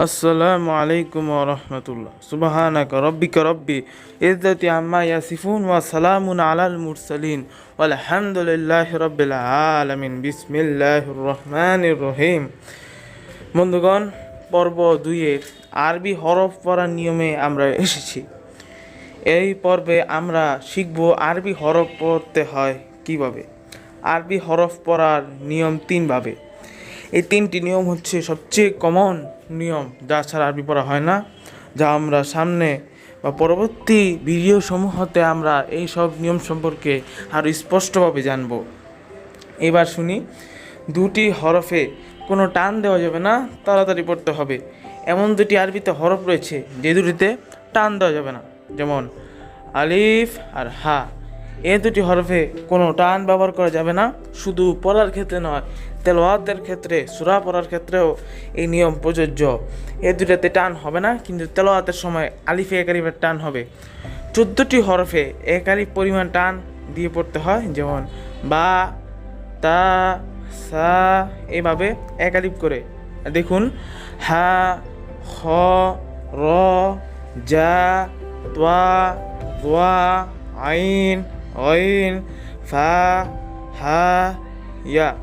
আসসালামু আলাইকুম রহমতুল্লাহ। সুবাহানাক রব্বিকা রব্বি ইজ্জতি আম্মা ইয়াসিফুন ওয়া সালামুন আলাল মুরসালিন। আলহামদুলিল্লাহ রব্বিল আলামিন। বিসমিল্লাহির রহমানির রহিম। বন্ধুগণ, পর্ব দুইয়ের আরবি হরফ পড়ার নিয়মে আমরা এসেছি। এই পর্বে আমরা শিখব আরবি হরফ পড়তে হয় কীভাবে? আরবি হরফ পড়ার নিয়ম তিনভাবে। এই তিনটি নিয়ম হচ্ছে সবচেয়ে কমন নিয়ম যা ছাড়া আরবি পড়া হয় না, যা আমরা সামনে বা পরবর্তী ভিডিও সমূহতে আমরা এই সব নিয়ম সম্পর্কে আরও স্পষ্টভাবে জানব। এবার শুনি, দুটি হরফে কোনো টান দেওয়া যাবে না, তাড়াতাড়ি পড়তে হবে। এমন দুটি আরবিতে হরফ রয়েছে যে দুটিতে টান দেওয়া যাবে না, যেমন আলিফ আর হা। এ দুটি হরফে কোনো টান ব্যবহার করা যাবে না, শুধু পড়ার ক্ষেত্রে নয় তেলোয়াতের ক্ষেত্রে, সুরা পড়ার ক্ষেত্রেও এই নিয়ম প্রযোজ্য। এ দুটাতে টান হবে না, কিন্তু তেলোয়াতের সময় আলিফে একারিফের টান হবে। চোদ্দোটি হরফে একারিফ পরিমাণ টান দিয়ে পড়তে হয়, যেমন বা, তা, সা, এভাবে একালিপ করে। দেখুন, হা, হ, র, যা তোয়া তোয়া আইন অইন, ফা, হা, ইয়া।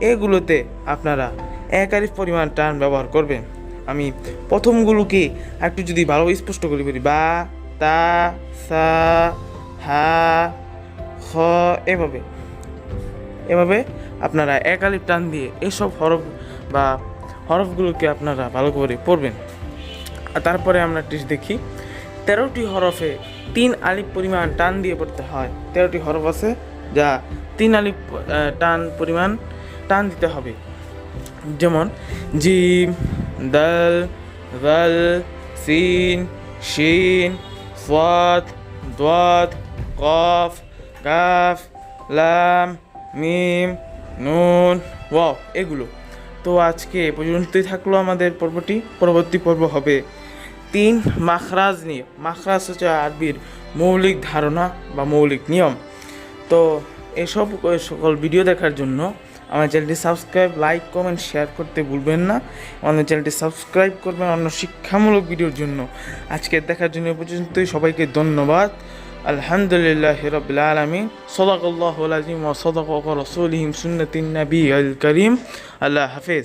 এগুলোতে আপনারা এক আলিফ পরিমাণ টান ব্যবহার করবেন। আমি প্রথমগুলোকে একটু যদি ভালো স্পষ্ট করে বলি বা, তা, সা, হা, খ, এভাবে। এভাবে আপনারা এক আলিফ টান দিয়ে এসব হরফ বা হরফগুলোকে আপনারা ভালো করে পড়বেন। আর তারপরে আমরা টেস্ট দেখি, তেরোটি হরফে তিন আলিফ পরিমাণ টান দিয়ে পড়তে হয়। তেরোটি হরফ আছে যা তিন আলিফ টান পরিমাণ টান দিতে হবে। যেমন, জিম, দাল দাল সিন, শিন সাদ দাদ কফ, কাফ, লাম, মিম, নুন, ওয়াও, এগুলো। তো আজকে পর্যন্তই থাকল আমাদের পর্বটি। পরবর্তী পর্ব হবে। তিন মাখরাজ নিয়ে, মাখরাজ হচ্ছে আরবির মৌলিক ধারণা বা মৌলিক নিয়ম। তো এসব সকল ভিডিও দেখার জন্য আমার চ্যানেলটি সাবস্ক্রাইব লাইক কমেন্ট শেয়ার করতে ভুলবেন না। আমাদের চ্যানেলটি সাবস্ক্রাইব করবেন অন্য শিক্ষামূলক ভিডিওর জন্য। আজকে দেখার জন্য পর্যন্তই। সবাইকে ধন্যবাদ। আলহামদুলিল্লাহ রবিল আলমিন। সদাক আল্লাহ আজিম ও সদাক রসুলহিম সুন্নতিন নবী আল করিম। আল্লাহ হাফেজ।